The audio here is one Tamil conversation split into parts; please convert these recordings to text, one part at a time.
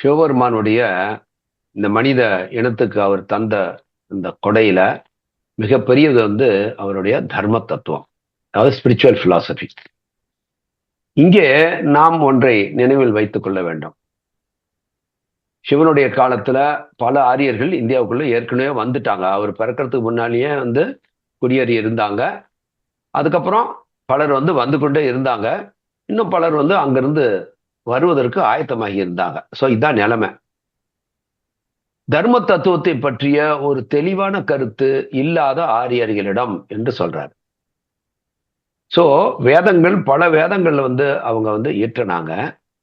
சிவபெருமானுடைய இந்த மனித இனத்துக்கு அவர் தந்த இந்த கொடையில மிகப்பெரியது வந்து அவருடைய தர்ம தத்துவம். அதாவது ஸ்பிரிச்சுவல் பிலாசபி இங்கே நாம் ஒன்றை நினைவில் வைத்துக் கொள்ள வேண்டும். சிவனுடைய காலத்துல பல ஆரியர்கள் இந்தியாவுக்குள்ள ஏற்கனவே வந்துட்டாங்க. அவர் பிறக்கிறதுக்கு முன்னாலேயே வந்து குடியேறி இருந்தாங்க. அதுக்கப்புறம் பலர் வந்து வந்து கொண்டே இருந்தாங்க. இன்னும் பலர் வந்து அங்கிருந்து வருவதற்கு ஆயத்தமாகி இருந்தாங்க. ஸோ இதுதான் நிலைமை. தர்ம தத்துவத்தை பற்றிய ஒரு தெளிவான கருத்து இல்லாத ஆரியர்களிடம் என்று சொல்றாரு. ஸோ வேதங்கள் பல வேதங்கள் வந்து அவங்க வந்து இயற்றினாங்க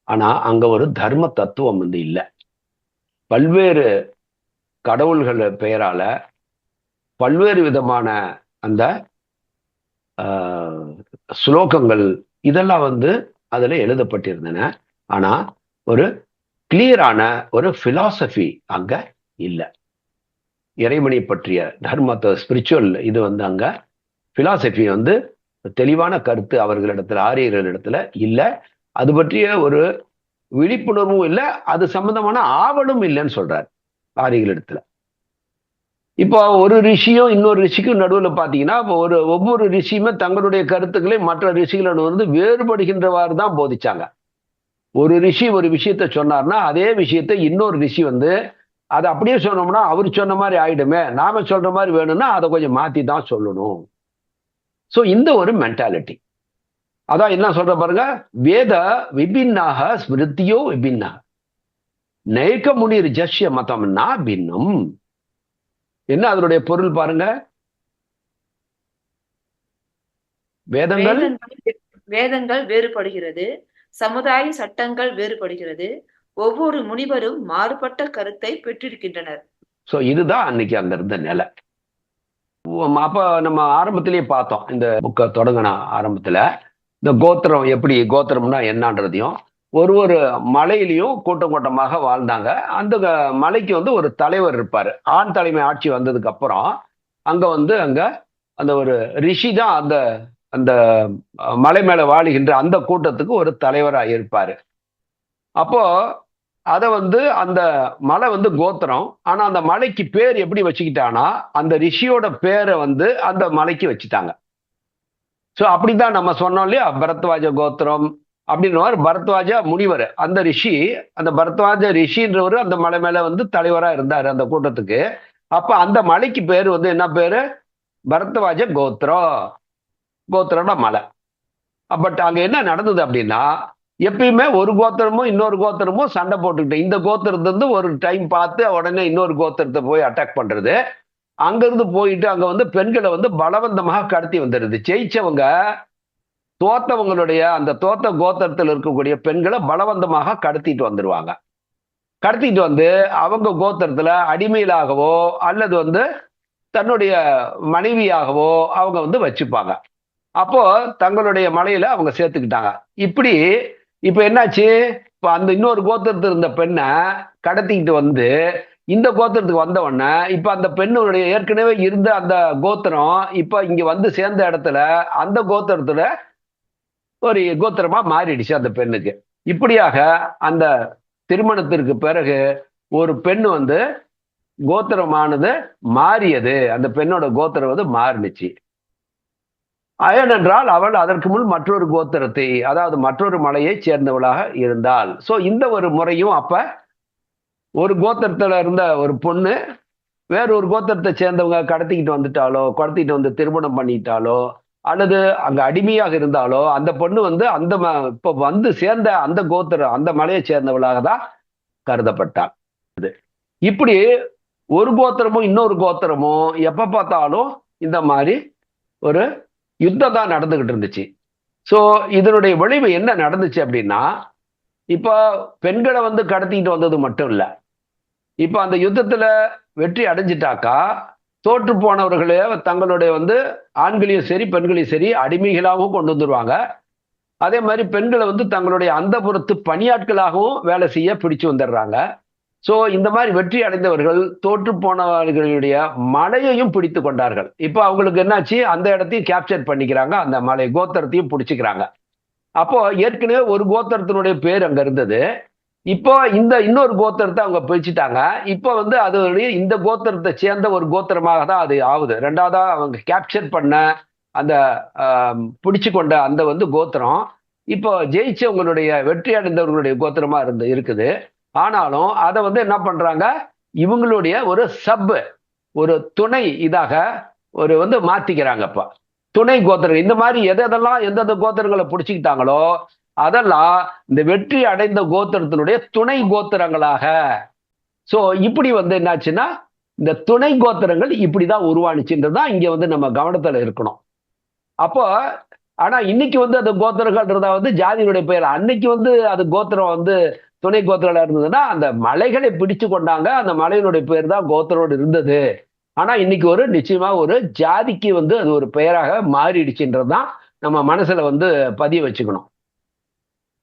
ஆனா அங்க ஒரு தர்ம தத்துவம் வந்து இல்லை. பல்வேறு கடவுள்கள் பெயரால பல்வேறு விதமான அந்த ஸ்லோகங்கள் இதெல்லாம் வந்து அதில் எழுதப்பட்டிருந்தன. ஆனா ஒரு கிளியரான ஒரு பிலாசபி அங்க இல்லை. இறைமணி பற்றிய தர்மத்தை ஸ்பிரிச்சுவல் இது வந்து அங்க பிலாசபி வந்து தெளிவான கருத்து அவர்களிடத்துல ஆரியர்களிடத்துல இல்லை. அது பற்றிய ஒரு விழிப்புணர்வும் இல்லை அது சம்பந்தமான ஆவலும் இல்லைன்னு சொல்றாரு ஆரியர்களிடத்துல. இப்போ ஒரு ரிஷியும் இன்னொரு ரிஷிக்கும் நடுவில் பார்த்தீங்கன்னா இப்போ ஒரு ஒவ்வொரு ரிஷியுமே தங்களுடைய கருத்துக்களை மற்ற ரிஷிகளிடம் வந்து வேறுபடுகின்றவாறு தான் போதிச்சாங்க. ஒரு ரிஷி ஒரு விஷயத்த சொன்னார்னா அதே விஷயத்த இன்னொரு ரிஷி வந்து அதை அப்படியே சொன்னோம்னா அவர் சொன்ன மாதிரி ஆயிடுமே. நாம சொல்ற மாதிரி வேணும்னா அதை கொஞ்சம் மாத்தி தான் சொல்லணும். ஸோ இந்த ஒரு மென்டாலிட்டி அதான் என்ன சொல்ற பாருங்க? வேத விபின்னாக ஸ்மிருத்தியோ விபின்னா. நெய்க்க முனிர் ஜஷ்ய மதம்னா பின்னம். என்ன அதனுடைய பொருள் பாருங்க? வேதங்கள்? வேதங்கள் வேறுபடுகிறது. சமுதாய சட்டங்கள் வேறுபடுகிறது. ஒவ்வொரு முனிவரும் மாறுபட்ட கருத்தை பெற்றிருக்கின்றனர். சோ இதுதான் அன்னைக்கு அங்க இருந்த நிலை. அப்ப நம்ம ஆரம்பத்திலேயே பார்த்தோம். இந்த புக்கை தொடங்கின ஆரம்பத்துல. இந்த கோத்திரம் எப்படி கோத்திரம்னா என்னன்றதையும் ஒரு ஒரு மலையிலையும் கூட்டம் கூட்டமாக வாழ்ந்தாங்க. அந்த மலைக்கு வந்து ஒரு தலைவர் இருப்பாரு. ஆண் தலைமை ஆட்சி வந்ததுக்கு அப்புறம் அங்க வந்து அங்க அந்த ஒரு ரிஷி தான் அந்த அந்த மலை மேலே வாழுகின்ற அந்த கூட்டத்துக்கு ஒரு தலைவராக இருப்பார். அப்போ அதை வந்து அந்த மலை வந்து கோத்திரம். ஆனால் அந்த மலைக்கு பேர் எப்படி வச்சுக்கிட்டானா அந்த ரிஷியோட பேரை வந்து அந்த மலைக்கு வச்சுட்டாங்க. ஸோ அப்படிதான் நம்ம சொன்னோம் இல்லையா? பரத்வாஜ கோத்திரம் அப்படின்றவர் பரத்வாஜ முனிவர். அந்த ரிஷி அந்த பரத்வாஜ ரிஷின்றவர் அந்த மலை மேலே வந்து தலைவராக இருந்தார் அந்த கூட்டத்துக்கு. அப்போ அந்த மலைக்கு பேர் வந்து என்ன பேர்? பரத்வாஜ கோத்திரம். கோத்திரம்னா மலை. பட் அங்க என்ன நடந்தது அப்படின்னா எப்பயுமே ஒரு கோத்திரமும் இன்னொரு கோத்திரமும் சண்டை போட்டுக்கிட்டு இந்த கோத்திரத்தை ஒரு டைம் பார்த்து உடனே இன்னொரு கோத்திரத்தை போய் அட்டாக் பண்றது. அங்கிருந்து போயிட்டு அங்க வந்து பெண்களை வந்து பலவந்தமாக கடத்தி வந்துடுது ஜெயிச்சவங்க தோத்தவங்களுடைய அந்த தோத்த கோத்திரத்தில் இருக்கக்கூடிய பெண்களை பலவந்தமாக கடத்திட்டு வந்துடுவாங்க கடத்திட்டு வந்து அவங்க கோத்திரத்துல அடிமையிலாகவோ அல்லது வந்து தன்னுடைய மனைவியாகவோ அவங்க வந்து வச்சுப்பாங்க. அப்போ தங்களுடைய மலையில அவங்க சேர்த்துக்கிட்டாங்க. இப்படி இப்ப என்னாச்சு? இப்ப அந்த இன்னொரு கோத்திரத்தில் இருந்த பெண்ணை கடத்திக்கிட்டு வந்து இந்த கோத்திரத்துக்கு வந்த உடனே இப்ப அந்த பெண்ணுடைய ஏற்கனவே இருந்த அந்த கோத்திரம் இப்ப இங்க வந்து சேர்ந்த இடத்துல அந்த கோத்திரத்துல ஒரு கோத்திரமா மாறிடுச்சு அந்த பெண்ணுக்கு. இப்படியாக அந்த திருமணத்திற்கு பிறகு ஒரு பெண் வந்து கோத்திரமானது மாறியது. அந்த பெண்ணோட கோத்திரம் வந்து மாறினுச்சு. ஏனென்றால் அவள் அதற்கு முன் மற்றொரு கோத்திரத்தை அதாவது மற்றொரு மலையை சேர்ந்தவளாக இருந்தாள். ஸோ இந்த ஒரு முறையும் அப்ப ஒரு கோத்திரத்துல இருந்த ஒரு பொண்ணு வேற ஒரு கோத்திரத்தை சேர்ந்தவங்க கடத்திக்கிட்டு வந்துட்டாலோ கடத்திக்கிட்டு வந்து திருமணம் பண்ணிட்டாலோ அல்லது அங்க அடிமையாக இருந்தாலோ அந்த பொண்ணு வந்து அந்த இப்ப வந்து சேர்ந்த அந்த கோத்திரம் அந்த மலையை சேர்ந்தவளாக தான் கருதப்பட்டாள். இப்படி ஒரு கோத்திரமும் இன்னொரு கோத்திரமும் எப்ப பார்த்தாலும் இந்த மாதிரி ஒரு யுத்தம் தான் நடந்துகிட்டு இருந்துச்சு. ஸோ இதனுடைய விளைவு என்ன நடந்துச்சு அப்படின்னா இப்போ பெண்களை வந்து கடத்திக்கிட்டு வந்தது மட்டும் இல்லை. இப்போ அந்த யுத்தத்தில் வெற்றி அடைஞ்சிட்டாக்கா தோற்று போனவர்களே தங்களுடைய வந்து ஆண்களையும் சரி பெண்களையும் சரி அடிமைகளாகவும் கொண்டு வந்துருவாங்க. அதே மாதிரி பெண்களை வந்து தங்களுடைய அந்த புறத்து பணியாட்களாகவும் வேலை செய்ய பிடிச்சு வந்துடுறாங்க. ஸோ இந்த மாதிரி வெற்றி அடைந்தவர்கள் தோற்று போனவர்களுடைய மலையையும் பிடித்து கொண்டார்கள். இப்போ அவங்களுக்கு என்னாச்சு? அந்த இடத்தையும் கேப்சர் பண்ணிக்கிறாங்க. அந்த மலை கோத்திரத்தையும் பிடிச்சிக்கிறாங்க. அப்போ ஏற்கனவே ஒரு கோத்திரத்தினுடைய பேர் அங்க இருந்தது. இப்போ இந்த இன்னொரு கோத்திரத்தை அவங்க பிரிச்சுட்டாங்க இப்போ வந்து அதனுடைய இந்த கோத்திரத்தை சேர்ந்த ஒரு கோத்திரமாக தான் அது ஆகுது. ரெண்டாவதா அவங்க கேப்சர் பண்ண அந்த பிடிச்சு கொண்ட அந்த வந்து கோத்திரம். இப்போ ஜெயிச்சவங்களுடைய வெற்றி அடைந்தவர்களுடைய கோத்திரமா இருந்து இருக்குது. ஆனாலும் அதை வந்து என்ன பண்றாங்க? இவங்களுடைய ஒரு சப் ஒரு துணை இதாக ஒரு வந்து மாத்திக்கிறாங்கப்ப துணை கோத்திரம் இந்த மாதிரி எதெல்லாம் எந்தெந்த கோத்திரங்களை பிடிச்சிக்கிட்டாங்களோ அதெல்லாம் இந்த வெற்றி அடைந்த கோத்திரத்தினுடைய துணை கோத்திரங்களாக. சோ இப்படி வந்து என்னாச்சுன்னா இந்த துணை கோத்திரங்கள் இப்படிதான் உருவானுச்சுன்றது தான் இங்க வந்து நம்ம கவனத்துல இருக்கணும். அப்போ ஆனா இன்னைக்கு வந்து அந்த கோத்திரங்கள்ன்றதா வந்து ஜாதியினுடைய பெயர். அன்னைக்கு வந்து அது கோத்திரம் வந்து துணை கோத்திரம் இருந்ததுன்னா அந்த மலைகளை பிடிச்சு கொண்டாங்க. அந்த மலையினுடைய பேர் தான் கோத்திரோடு இருந்தது. ஆனா இன்னைக்கு ஒரு நிச்சயமா ஒரு ஜாதிக்கு வந்து அது ஒரு பெயராக மாறிடுச்சுன்றது தான் நம்ம மனசுல வந்து பதிய வச்சுக்கணும்.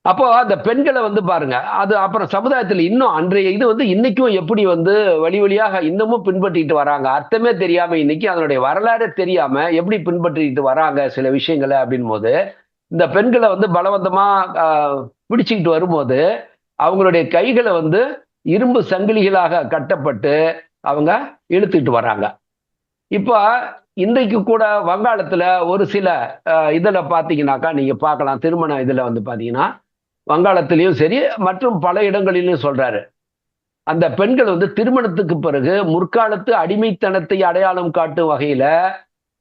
அப்போ அந்த பெண்களை வந்து பாருங்க அது அப்புறம் சமுதாயத்தில் இன்னும் அன்றைய இது வந்து இன்னைக்கும் எப்படி வந்து வழி வழியாக இன்னமும் பின்பற்றிட்டு வராங்க? அர்த்தமே தெரியாம இன்னைக்கு அதனுடைய வரலாறே தெரியாம எப்படி பின்பற்றிட்டு வராங்க சில விஷயங்களை அப்படின் போது இந்த பெண்களை வந்து பலவந்தமா பிடிச்சிக்கிட்டு வரும்போது அவங்களுடைய கைகளை வந்து இரும்பு சங்கிலிகளாக கட்டப்பட்டு அவங்க இழுத்துக்கிட்டு வராங்க இப்போ இன்றைக்கு கூட வங்காளத்தில் ஒரு சில இதில் பார்த்தீங்கன்னாக்கா நீங்கள் பார்க்கலாம் திருமண இதில் வந்து பார்த்தீங்கன்னா வங்காளத்திலையும் சரி மற்றும் பல இடங்களிலும் சொல்கிறாரு அந்த பெண்கள் வந்து திருமணத்துக்கு பிறகு முற்காலத்து அடிமைத்தனத்தை அடையாளம் காட்டும் வகையில்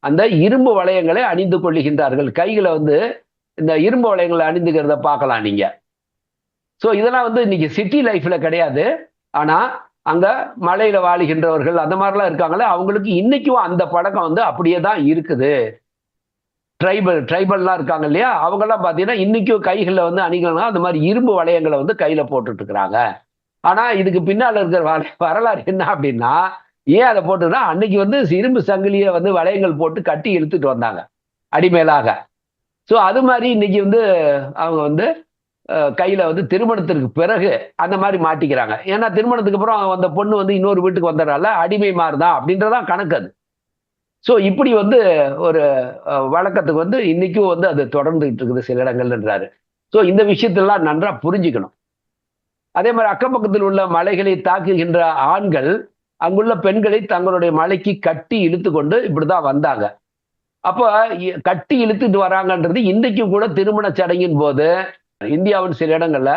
அந்த இரும்பு வளையங்களை அணிந்து கொள்ளுகின்றார்கள். கைகளை வந்து இந்த இரும்பு வளையங்களை அணிந்துக்கிறத பார்க்கலாம் நீங்கள் ஸோ இதெல்லாம் வந்து இன்னைக்கு சிட்டி லைஃப்ல கிடையாது. ஆனா அங்க மலையில வாழுகின்றவர்கள் அந்த மாதிரிலாம் இருக்காங்களே அவங்களுக்கு இன்னைக்கும் அந்த பழக்கம் வந்து அப்படியே தான் இருக்குது. ட்ரைபல் ட்ரைபல்லாம் இருக்காங்க இல்லையா? அவங்கெல்லாம் பார்த்தீங்கன்னா இன்னைக்கும் கைகளில் வந்து அணிகலாம் அந்த மாதிரி இரும்பு வளையங்களை வந்து கையில் போட்டுட்டு இருக்கிறாங்க ஆனால் இதுக்கு பின்னால் இருக்கிற வள வரலாறு என்ன அப்படின்னா ஏன் அதை போட்டுன்னா அன்னைக்கு வந்து இரும்பு சங்கிலியை வந்து வளையங்கள் போட்டு கட்டி இழுத்துட்டு வந்தாங்க அடிமேலாக. ஸோ அது மாதிரி இன்னைக்கு வந்து அவங்க வந்து கையில் வந்து திருமணத்திற்கு பிறகு அந்த மாதிரி மாட்டிக்கிறாங்க. ஏன்னா திருமணத்துக்கு அப்புறம் அந்த பொண்ணு வந்து இன்னொரு வீட்டுக்கு வந்துடுறால அடிமை மாறுதான் அப்படின்றதான் கணக்கு அது. ஸோ இப்படி வந்து ஒரு வழக்கத்துக்கு வந்து இன்னைக்கும் வந்து அது தொடர்ந்துகிட்டு இருக்குது சில இடங்கள்ன்றாரு ஸோ இந்த விஷயத்தெல்லாம் நன்றாக புரிஞ்சுக்கணும். அதே மாதிரி அக்கம் பக்கத்தில் உள்ள மலைகளை தாக்குகின்ற ஆண்கள் அங்குள்ள பெண்களை தங்களுடைய மலைக்கு கட்டி இழுத்து கொண்டு இப்படிதான் வந்தாங்க. அப்போ கட்டி இழுத்துட்டு வராங்கன்றது இன்றைக்கும் கூட திருமண சடங்கின் போது இந்தியாவின் சில இடங்கள்ல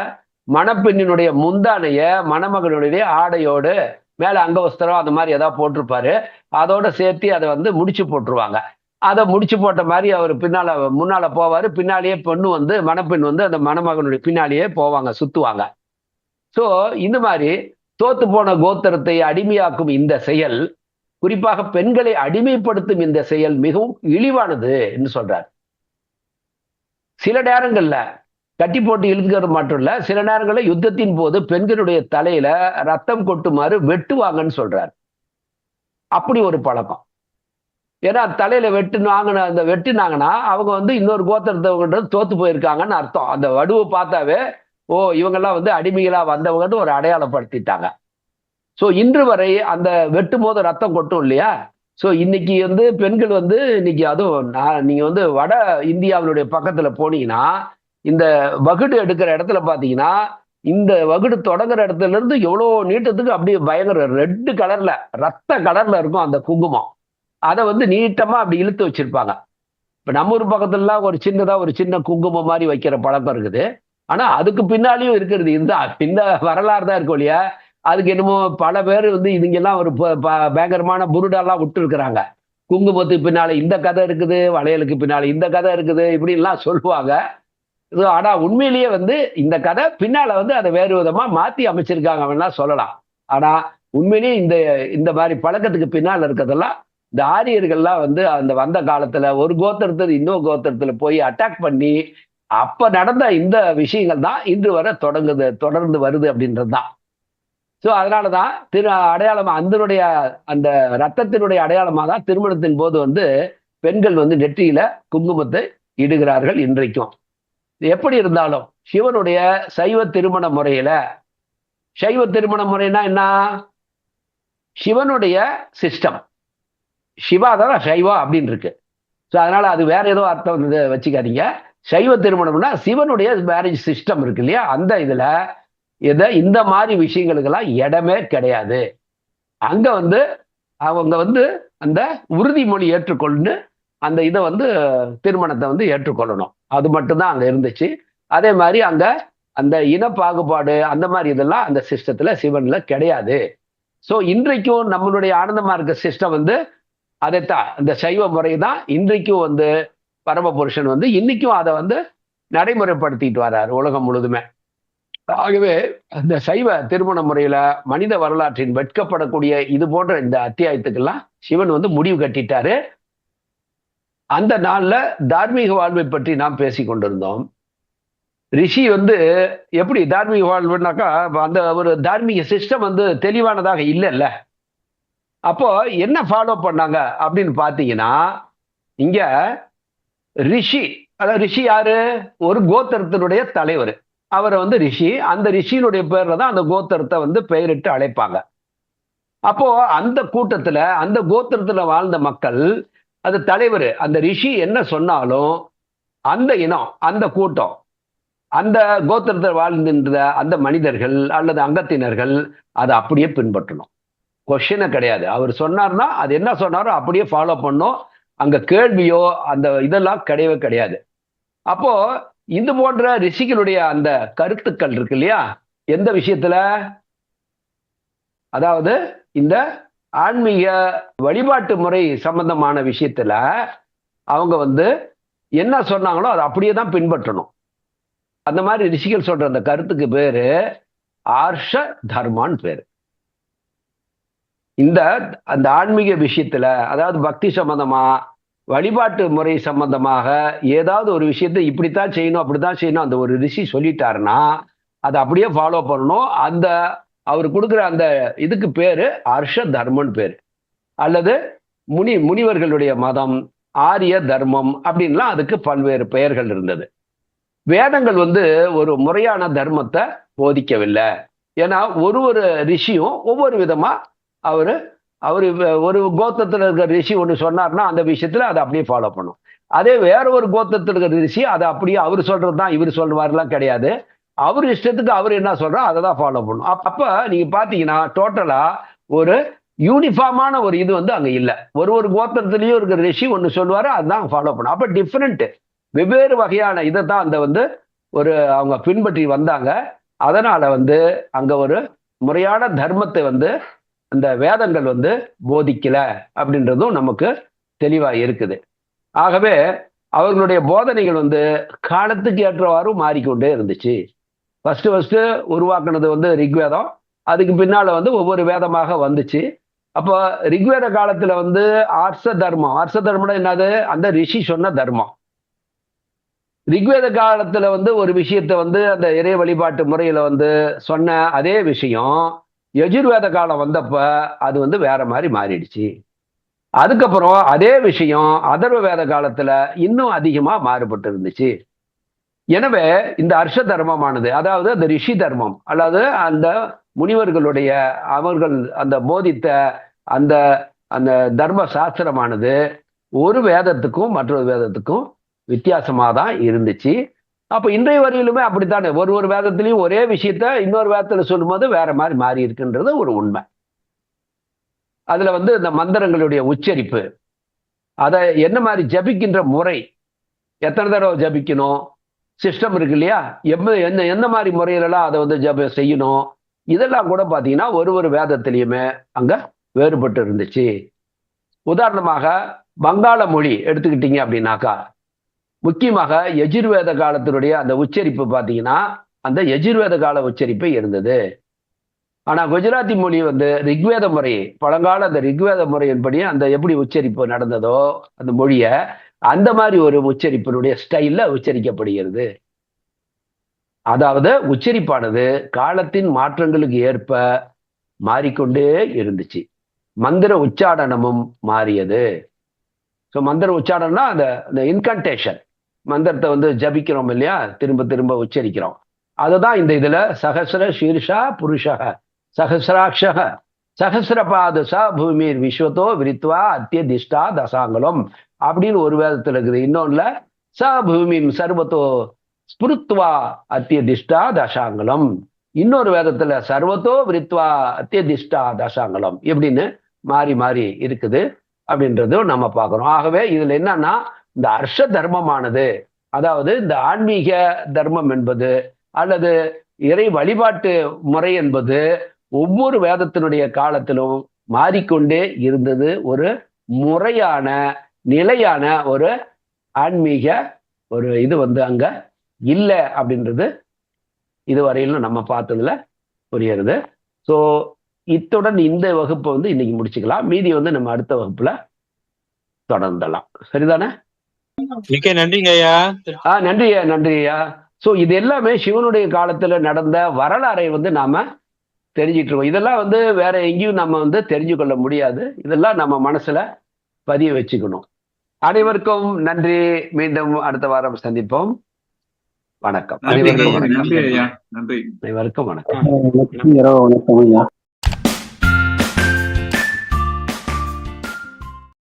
மணப்பெண்ணினுடைய முந்தானைய மணமகனுடைய ஆடையோடு மேல அங்கவஸ்திரம் அந்த மாதிரி ஏதாவது போட்டிருப்பாரு. அதோட சேர்த்து அதை வந்து முடிச்சு போட்டுருவாங்க. அதை முடிச்சு போட்ட மாதிரி அவர் பின்னால முன்னால போவாரு. பின்னாலேயே பெண்ணு வந்து மணப்பெண் வந்து அந்த மணமகனுடைய பின்னாலேயே போவாங்க சுத்துவாங்க. ஸோ இந்த மாதிரி தோத்து போன கோத்திரத்தை அடிமையாக்கும் இந்த செயல் குறிப்பாக பெண்களை அடிமைப்படுத்தும் இந்த செயல் மிகவும் இழிவானது என்று சொல்றார். சில நேரங்கள்ல கட்டி போட்டு இழுத்துக்கிறது மட்டும் இல்ல. சில நேரங்களில் யுத்தத்தின் போது பெண்களுடைய தலையில ரத்தம் கொட்டுமாறு வெட்டுவாங்கன்னு சொல்றாரு. அப்படி ஒரு பழக்கம். ஏன்னா தலையில வெட்டுனாங்கன்னு அந்த வெட்டுனாங்கன்னா அவங்க வந்து இன்னொரு கோத்திரத்தவங்கன்றது தோத்து போயிருக்காங்கன்னு அர்த்தம். அந்த வடுவை பார்த்தாவே ஓ இவங்கெல்லாம் வந்து அடிமைகளா வந்தவங்கன்னு ஒரு அடையாளப்படுத்திட்டாங்க. ஸோ இன்று வரை அந்த வெட்டும் போது ரத்தம் கொட்டும் இல்லையா? ஸோ இன்னைக்கு வந்து பெண்கள் வந்து இன்னைக்கு அதுவும் நான் நீங்க வந்து வட இந்தியாவினுடைய பக்கத்துல போனீங்கன்னா இந்த வகுடு எடுக்கிற இடத்துல பார்த்தீங்கன்னா இந்த வகுடு தொடங்குற இடத்துல இருந்து எவ்வளோ நீட்டத்துக்கு அப்படியே பயங்கர ரெட்டு கலர்ல ரத்த கலர்ல இருக்கும் அந்த குங்குமம். அதை வந்து நீட்டமா அப்படி இழுத்து வச்சிருப்பாங்க. இப்போ நம்ம ஊர் பக்கத்துலலாம் ஒரு சின்னதாக ஒரு சின்ன குங்குமம் மாதிரி வைக்கிற பழக்கம் இருக்குது. ஆனால் அதுக்கு பின்னாலேயும் இருக்கிறது இந்த பின்ன வரலாறு தான் இருக்கும் இல்லையா? அதுக்கு என்னமோ பல பேர் வந்து இதுங்கெல்லாம் ஒரு ப- ப- பயங்கரமான புருடாலாம் விட்டுருக்குறாங்க. குங்குமத்துக்கு பின்னால இந்த கதை இருக்குது வளையலுக்கு பின்னால இந்த கதை இருக்குது இப்படின்லாம் சொல்லுவாங்க. ஆனா உண்மையிலேயே வந்து இந்த கதை பின்னால வந்து அதை வேறு விதமா மாத்தி அமைச்சிருக்காங்க வேணா சொல்லலாம். ஆனா உண்மையிலேயே இந்த இந்த மாதிரி பழக்கத்துக்கு பின்னால் இருக்கிறதெல்லாம் இந்த ஆரியர்கள்லாம் வந்து அந்த வந்த காலத்துல ஒரு கோத்திரத்துல இன்னொரு கோத்திரத்துல போய் அட்டாக் பண்ணி அப்ப நடந்த இந்த விஷயங்கள் தான் இன்று வரை தொடங்குது தொடர்ந்து வருது அப்படின்றது தான். ஸோ அதனால தான் திரு அடையாளமா அதனுடைய அந்த ரத்தத்தினுடைய அடையாளமாக தான் திருமணத்தின் போது வந்து பெண்கள் வந்து நெற்றியில குங்குமத்தை இடுகிறார்கள் இன்றைக்கும். எப்படி இருந்தாலும் சிவனுடைய சைவ திருமண முறையில சைவ திருமண முறைனா என்ன? சிவனுடைய சிஸ்டம் சிவா தான் சைவா அப்படின்னு இருக்கு. ஸோ அதனால அது வேற ஏதோ அர்த்தம் வச்சுக்காதீங்க. சைவ திருமணம்னா சிவனுடைய மேரேஜ் சிஸ்டம் இருக்கு இல்லையா? அந்த இதுல இதை இந்த மாதிரி விஷயங்களுக்கெல்லாம் இடமே கிடையாது. அங்க வந்து அவங்க வந்து அந்த உறுதிமொழி ஏற்றுக்கொண்டு அந்த இதை வந்து திருமணத்தை வந்து ஏற்றுக்கொள்ளணும். அது மட்டும்தான் அங்கே இருந்துச்சு. அதே மாதிரி அங்கே அந்த இன பாகுபாடு அந்த மாதிரி இதெல்லாம் அந்த சிஸ்டத்துல சிவன்ல கிடையாது. ஸோ இன்றைக்கும் நம்மளுடைய ஆனந்தமா இருக்க சிஸ்டம் வந்து அதைத்தான். இந்த சைவ முறை தான் இன்றைக்கும் வந்து பரமபுருஷன் வந்து இன்னைக்கும் அதை வந்து நடைமுறைப்படுத்திட்டு வர்றாரு உலகம் முழுதுமே. ஆகவே அந்த சைவ திருமண முறையில மனித வரலாற்றின் வெட்கப்படக்கூடிய இது போன்ற இந்த அத்தியாயத்துக்கெல்லாம் சிவன் வந்து முடிவு கட்டிட்டாரு. அந்த நாளில் தார்மீக வாழ்வை பற்றி நாம் பேசி கொண்டிருந்தோம். ரிஷி வந்து எப்படி தார்மீக வாழ்வுனாக்கா அந்த ஒரு தார்மீக சிஸ்டம் வந்து தெளிவானதாக இல்லைல்ல. அப்போ என்ன ஃபாலோ பண்ணாங்க அப்படின்னு பார்த்தீங்கன்னா இங்க ரிஷி அதாவது ரிஷி யாரு? ஒரு கோத்திரத்தினுடைய தலைவர். அவரை வந்து ரிஷி அந்த ரிஷியினுடைய பேர்ல தான் அந்த கோத்திரத்தை வந்து பெயரிட்டு அழைப்பாங்க. அப்போ அந்த கூட்டத்துல அந்த கோத்திரத்துல வாழ்ந்த மக்கள் அது தலைவர் அந்த ரிஷி என்ன சொன்னாலும் அந்த இனம் அந்த கூட்டம் அந்த கோத்திரத்தில் வாழ்ந்திருந்த அந்த மனிதர்கள் அல்லது அங்கத்தினர்கள் அதை அப்படியே பின்பற்றணும். கொஷினை கிடையாது. அவர் சொன்னார்னா அது என்ன சொன்னாரோ அப்படியே ஃபாலோ பண்ணும் அங்கே கேள்வியோ அந்த இதெல்லாம் கிடையவே கிடையாது. அப்போ இது போன்ற ரிஷிகளுடைய அந்த கருத்துக்கள் இருக்கு இல்லையா? எந்த விஷயத்துல? அதாவது இந்த ஆன்மீக வழிபாட்டு முறை சம்பந்தமான விஷயத்துல அவங்க வந்து என்ன சொன்னாங்களோ அதை அப்படியே தான் பின்பற்றணும். அந்த மாதிரி ரிஷிகள் சொல்ற அந்த கருத்துக்கு பேரு ஆர்ஷ தர்மான்னு பேரு. இந்த அந்த ஆன்மீக விஷயத்துல அதாவது பக்தி சம்பந்தமா வழிபாட்டு முறை சம்பந்தமாக ஏதாவது ஒரு விஷயத்தை இப்படித்தான் செய்யணும் அப்படித்தான் செய்யணும் அந்த ஒரு ரிஷி சொல்லிட்டாருன்னா அதை அப்படியே ஃபாலோ பண்ணணும். அந்த அவர் கொடுக்குற அந்த இதுக்கு பேரு அர்ஷ தர்மன் பேர். அல்லது முனி முனிவர்களுடைய மதம் ஆரிய தர்மம் அப்படின்லாம் அதுக்கு பல்வேறு பெயர்கள் இருந்தது. வேதங்கள் வந்து ஒரு முறையான தர்மத்தை போதிக்கவில்லை. ஏன்னா ஒரு ஒரு ரிஷியும் ஒவ்வொரு விதமா அவரு அவர் ஒரு கோத்திரத்தில் இருக்கிற ரிஷி ஒன்று சொன்னார்னா அந்த விஷயத்துல அதை அப்படியே ஃபாலோ பண்ணும். அதே வேற ஒரு கோத்திரத்தில் இருக்கிற ரிஷி அதை அப்படியே அவர் சொல்றது தான் இவர் சொல்வார்லாம் கிடையாது. அவர் இஷ்டத்துக்கு அவர் என்ன சொல்றோ அதை தான் ஃபாலோ பண்ணும். அப்ப அப்ப நீங்க பாத்தீங்கன்னா டோட்டலா ஒரு யூனிஃபார்மான ஒரு இது வந்து அங்க இல்ல. ஒரு ஒரு கோத்திரத்திலயும் இருக்கிற ரிஷி ஒன்று சொல்லுவாரு அதுதான் ஃபாலோ பண்ணும். அப்ப டிஃப்ரெண்ட் வெவ்வேறு வகையான இதை தான் அந்த வந்து ஒரு அவங்க பின்பற்றி வந்தாங்க. அதனால வந்து அங்க ஒரு முறையான தர்மத்தை வந்து அந்த வேதங்கள் வந்து போதிக்கல அப்படின்றதும் நமக்கு தெளிவா இருக்குது. ஆகவே அவர்களுடைய போதனைகள் வந்து காலத்துக்கு ஏற்றவாறு மாறிக்கொண்டே இருந்துச்சு. ஃபஸ்ட்டு ஃபஸ்ட்டு உருவாக்குனது வந்து ரிக்வேதம். அதுக்கு பின்னால் வந்து ஒவ்வொரு வேதமாக வந்துச்சு. அப்போ ரிக்வேத காலத்தில் வந்து ஆர்ச தர்மம். ஆர்ச தர்மம் என்னது? அந்த ரிஷி சொன்ன தர்மம். ரிக்வேத காலத்தில் வந்து ஒரு விஷயத்த வந்து அந்த இறை வழிபாட்டு முறையில் வந்து சொன்ன அதே விஷயம். யஜுர்வேத காலம் வந்தப்ப அது வந்து வேற மாதிரி மாறிடுச்சு. அதுக்கப்புறம் அதே விஷயம் அதர்வ வேத காலத்தில் இன்னும் அதிகமாக மாறுபட்டு இருந்துச்சு. எனவே இந்த அர்ஷ தர்மமானது அதாவது அந்த ரிஷி தர்மம் அல்லது அந்த முனிவர்களுடைய அவர்கள் அந்த போதித்த அந்த அந்த தர்ம சாஸ்திரமானது ஒரு வேதத்துக்கும் மற்றொரு வேதத்துக்கும் வித்தியாசமாக தான் இருந்துச்சு. அப்போ இன்றைய வரையிலுமே அப்படித்தானே? ஒரு ஒரு வேதத்திலையும் ஒரே விஷயத்த இன்னொரு வேதத்தில் சொல்லும்போது வேற மாதிரி மாறி இருக்குன்றது ஒரு உண்மை. அதுல வந்து இந்த மந்திரங்களுடைய உச்சரிப்பு. அதை என்ன மாதிரி ஜபிக்கின்ற முறை? எத்தனை தடவை ஜபிக்கணும்? சிஸ்டம் இருக்கு இல்லையா எம் என்ன எந்த மாதிரி முறையிலலாம் அதை வந்து ஜப செய்யணும்? இதெல்லாம் கூட பார்த்தீங்கன்னா ஒரு ஒரு வேதத்திலையுமே அங்கே வேறுபட்டு இருந்துச்சு. உதாரணமாக வங்காள மொழி எடுத்துக்கிட்டீங்க அப்படின்னாக்கா முக்கியமாக எஜுர்வேத காலத்தினுடைய அந்த உச்சரிப்பு பார்த்தீங்கன்னா அந்த எஜுர்வேத கால உச்சரிப்பு இருந்தது. ஆனால் குஜராத்தி மொழி வந்து ரிக்வேத முறை பழங்கால அந்த ரிக்வேத முறையின்படி அந்த எப்படி உச்சரிப்பு நடந்ததோ அந்த மொழியை அந்த மாதிரி ஒரு உச்சரிப்பினுடைய ஸ்டைல்ல உச்சரிக்கப்படுகிறது. அதாவது உச்சரிப்பானது காலத்தின் மாற்றங்களுக்கு ஏற்ப மாறிக்கொண்டே இருந்துச்சு. மந்திர உச்சாடனமும் மாறியது. ஸோ மந்திர உச்சாடனம்னா அந்த இந்த இன்கன்டேஷன் மந்திரத்தை வந்து ஜபிக்கிறோம் இல்லையா? திரும்ப திரும்ப உச்சரிக்கிறோம். அதுதான் இந்த இதுல சகசிர சீர்ஷா புருஷக. சகசிராட்சக. சகசிரபாத ச பூமிர் விஸ்வத்தோ விரித்வா அத்தியதிஷ்டா தசாங்கலம். அப்படின்னு ஒரு வேதத்துல இருக்குது. இன்னொன்னுல ச பூமிம் சர்வத்தோ ஸ்புருத்வா அத்தியதிஷ்டா தசாங்கலம். இன்னொரு வேதத்துல சர்வத்தோ விருத்வா அத்தியதிஷ்டா தசாங்கலம் எப்படின்னு மாறி மாறி இருக்குது அப்படின்றதும் நம்ம பார்க்குறோம். ஆகவே இதுல என்னன்னா இந்த அர்ஷ தர்மமானது அதாவது இந்த ஆன்மீக தர்மம் என்பது அல்லது இறை வழிபாட்டு முறை என்பது ஒவ்வொரு வேதத்தினுடைய காலத்திலும் மாறிக்கொண்டே இருந்தது ஒரு முறையான நிலையான ஒரு ஆன்மீக ஒரு இது வந்து அங்க இல்லை அப்படின்றது இதுவரையிலும் நம்ம பார்த்ததுல புரியுறது ஸோ இத்துடன் இந்த வகுப்பை வந்து இன்னைக்கு முடிச்சுக்கலாம். மீதி வந்து நம்ம அடுத்த வகுப்புல தொடர்ந்தலாம். சரிதானே? மிக்க நன்றிங்க ஐயா. ஆ நன்றி ஐயா நன்றி ஐயா. ஸோ இது எல்லாமே சிவனுடைய காலத்துல நடந்த வரலாறை வந்து நாம தெரிஞ்சிட்டு இருக்கோம் இதெல்லாம் வந்து வேற எங்கேயும் நம்ம வந்து தெரிஞ்சு கொள்ள முடியாது. இதெல்லாம் நம்ம மனசுல பதிய வச்சுக்கணும். அனைவருக்கும் நன்றி. மீண்டும் அடுத்த வாரம் சந்திப்போம். வணக்கம். அனைவருக்கும் வணக்கம். நன்றி ஐயா. நன்றி. அனைவருக்கும் வணக்கம். இரவு வணக்கம் ஐயா.